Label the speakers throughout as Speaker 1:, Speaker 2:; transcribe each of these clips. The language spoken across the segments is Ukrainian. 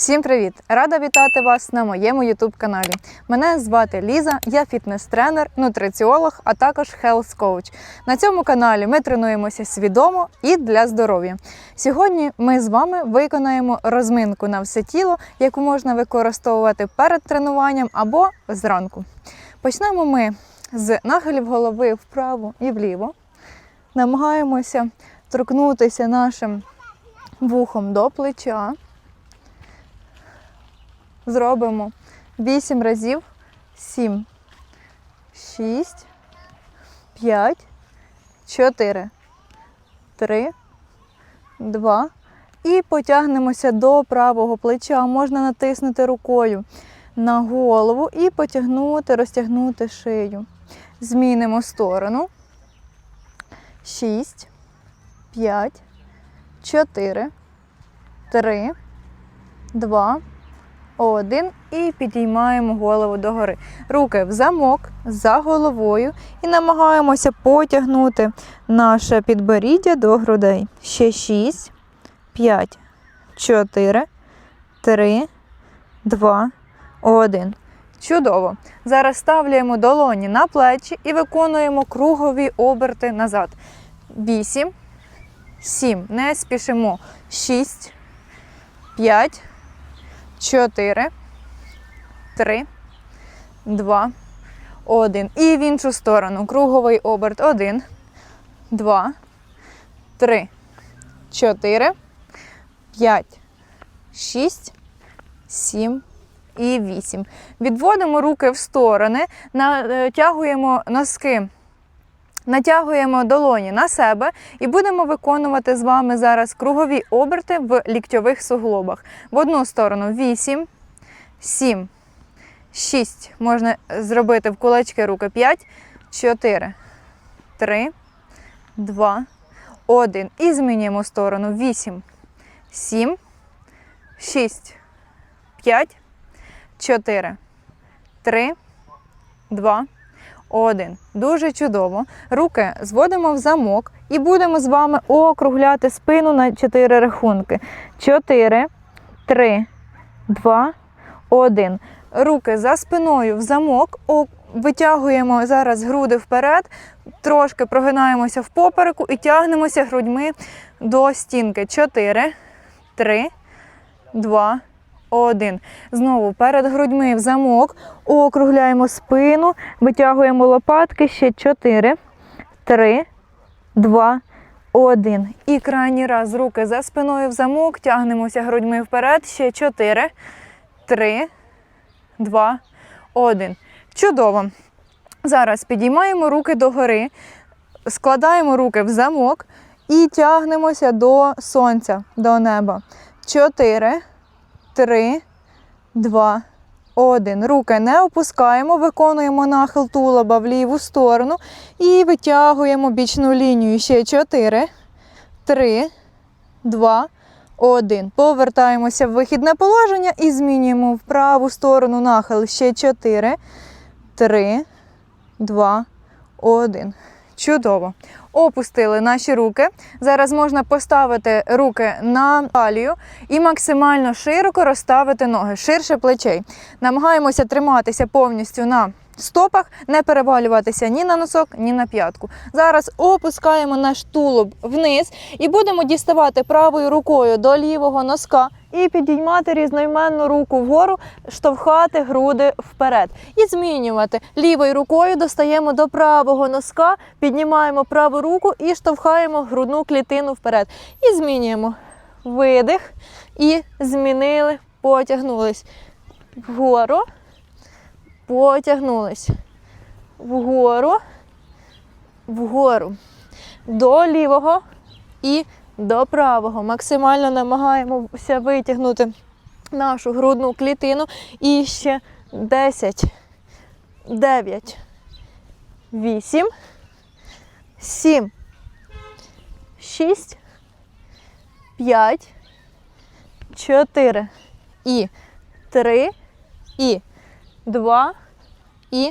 Speaker 1: Всім привіт! Рада вітати вас на моєму youtube каналі. Мене звати Ліза, я фітнес-тренер, нутриціолог, а також health coach. На цьому каналі ми тренуємося свідомо і для здоров'я. Сьогодні ми з вами виконаємо розминку на все тіло, яку можна використовувати перед тренуванням або зранку. Почнемо ми з нахилів голови вправо і вліво. Намагаємося торкнутися нашим вухом до плеча. Зробимо 8 разів. 7, 6, 5, 4, 3, 2. І потягнемося до правого плеча. Можна натиснути рукою на голову і потягнути, розтягнути шию. Змінимо сторону. 6, 5, 4, 3, 2, один і підіймаємо голову догори. Руки в замок за головою і намагаємося потягнути наше підборіддя до грудей. Ще 6, 5, 4, 3, 2, 1. Чудово. Зараз ставляємо долоні на плечі і виконуємо кругові оберти назад. 8, 7. Не спішимо. 6, 5, 4, 3, 2, 1. І в іншу сторону. Круговий оберт. 1, 2, 3, 4, 5, 6, 7 і 8. Відводимо руки в сторони, натягуємо носки. Натягуємо долоні на себе і будемо виконувати з вами зараз кругові оберти в ліктьових суглобах. В одну сторону 8, 7, 6. Можна зробити в кулачки руки 5, 4, 3, 2, 1. І змінюємо сторону 8, 7, 6, 5, 4, 3, 2, один. Дуже чудово. Руки зводимо в замок і будемо з вами округляти спину на 4 рахунки. 4, 3, 2, 1. Руки за спиною в замок. Витягуємо зараз груди вперед, трошки прогинаємося в попереку і тягнемося грудьми до стінки. 4, 3, 2, один. Знову перед грудьми в замок. Округляємо спину, витягуємо лопатки. Ще 4, 3, 2, 1. І крайній раз руки за спиною в замок. Тягнемося грудьми вперед. Ще 4, 3, 2, 1. Чудово. Зараз підіймаємо руки догори, складаємо руки в замок і тягнемося до сонця, до неба. 4, Три, два, один. Руки не опускаємо, виконуємо нахил тулоба в ліву сторону і витягуємо бічну лінію. Ще чотири, три, два, один. Повертаємося в вихідне положення і змінюємо в праву сторону нахил. Ще чотири, три, два, один. Чудово. Опустили наші руки. Зараз можна поставити руки на талію і максимально широко розставити ноги, ширше плечей. Намагаємося триматися повністю на стопах, не перевалюватися ні на носок, ні на п'ятку. Зараз опускаємо наш тулуб вниз і будемо діставати правою рукою до лівого носка і підіймати різноіменну руку вгору, штовхати груди вперед. І змінювати. Лівою рукою достаємо до правого носка, піднімаємо праву руку і штовхаємо грудну клітину вперед. І змінюємо видих. І змінили, потягнулись вгору, потягнулись. Вгору, вгору, до лівого і до правого. Максимально намагаємося витягнути нашу грудну клітину. І ще 10, 9, 8, 7, 6, 5, 4 і 3, і 2, і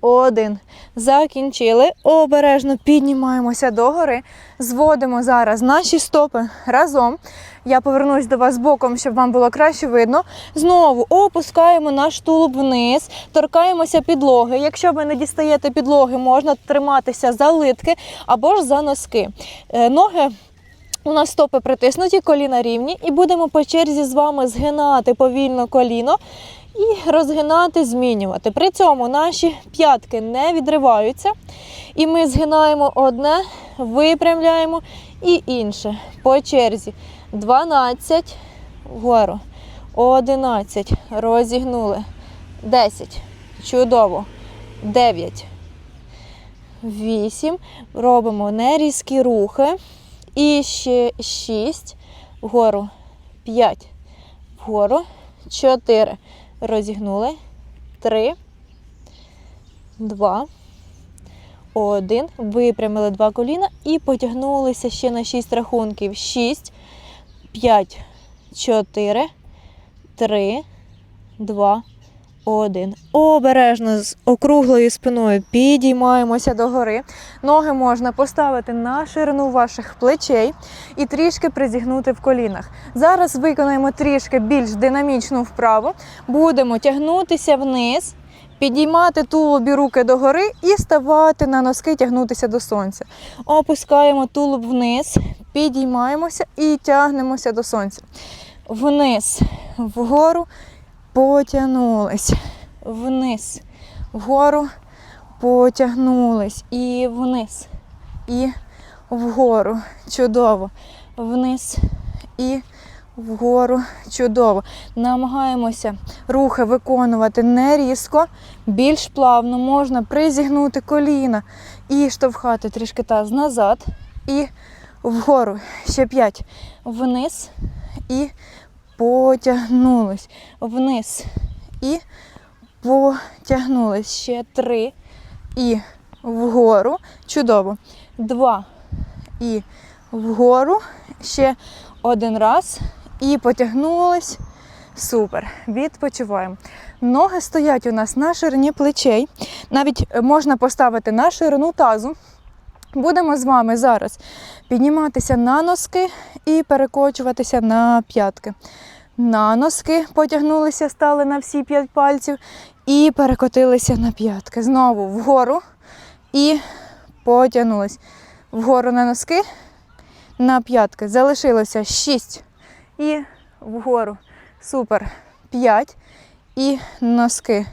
Speaker 1: один. Закінчили. Обережно піднімаємося догори. Зводимо зараз наші стопи разом. Я повернусь до вас боком, щоб вам було краще видно. Знову опускаємо наш тулуб вниз, торкаємося підлоги. Якщо ви не дістаєте підлоги, можна триматися за литки або ж за носки. Е, Ноги у нас стопи притиснуті, коліна рівні, і будемо по черзі з вами згинати повільно коліно і розгинати, змінювати. При цьому наші п'ятки не відриваються. І ми згинаємо одне, випрямляємо і інше. По черзі. 12, вгору. 11. Розігнули. 10. Чудово. 9. 8. Робимо нерізкі рухи. І ще 6. Вгору. 5. Вгору. 4. Розігнули. 3. 2. 1. Випрямили два коліна і потягнулися ще на шість рахунків. 6. 5, 4, 3, 2, 1. Обережно з округлою спиною підіймаємося догори. Ноги можна поставити на ширину ваших плечей і трішки призігнути в колінах. Зараз виконаємо трішки більш динамічну вправу. Будемо тягнутися вниз. Підіймати тулуб і руки догори і ставати на носки, тягнутися до сонця. Опускаємо тулуб вниз, підіймаємося і тягнемося до сонця. Вниз, вгору, потягнулись. Вниз, вгору, потягнулись. І вниз. І вгору. Чудово. Вниз і вгору. Чудово. Намагаємося рухи виконувати не різко, більш плавно. Можна призігнути коліна і штовхати трішки таз назад. І вгору. Ще п'ять. Вниз і потягнулись. Вниз і потягнулись. Ще три. І вгору. Чудово. Два. І вгору. Ще один раз. І потягнулись. Супер. Відпочиваємо. Ноги стоять у нас на ширині плечей. Навіть можна поставити на ширину тазу. Будемо з вами зараз підніматися на носки і перекочуватися на п'ятки. На носки потягнулися, стали на всі п'ять пальців і перекотилися на п'ятки. Знову вгору і потягнулись. Вгору на носки, на п'ятки. Залишилося 6 і вгору. Супер. 5 і носки.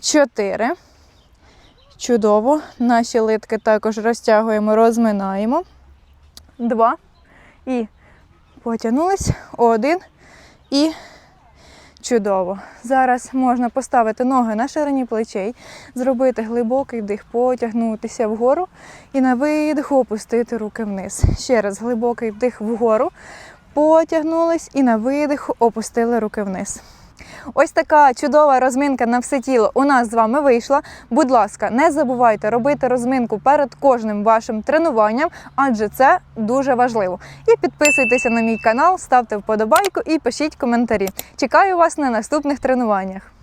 Speaker 1: 4. Чудово. Наші литки також розтягуємо, розминаємо. Два. І потягнулись. Один. І чудово. Зараз можна поставити ноги на ширині плечей, зробити глибокий вдих, потягнутися вгору і на видиху опустити руки вниз. Ще раз глибокий вдих вгору. Потягнулись і на видиху опустили руки вниз. Ось така чудова розминка на все тіло у нас з вами вийшла. Будь ласка, не забувайте робити розминку перед кожним вашим тренуванням, адже це дуже важливо. І підписуйтеся на мій канал, ставте вподобайку і пишіть коментарі. Чекаю вас на наступних тренуваннях.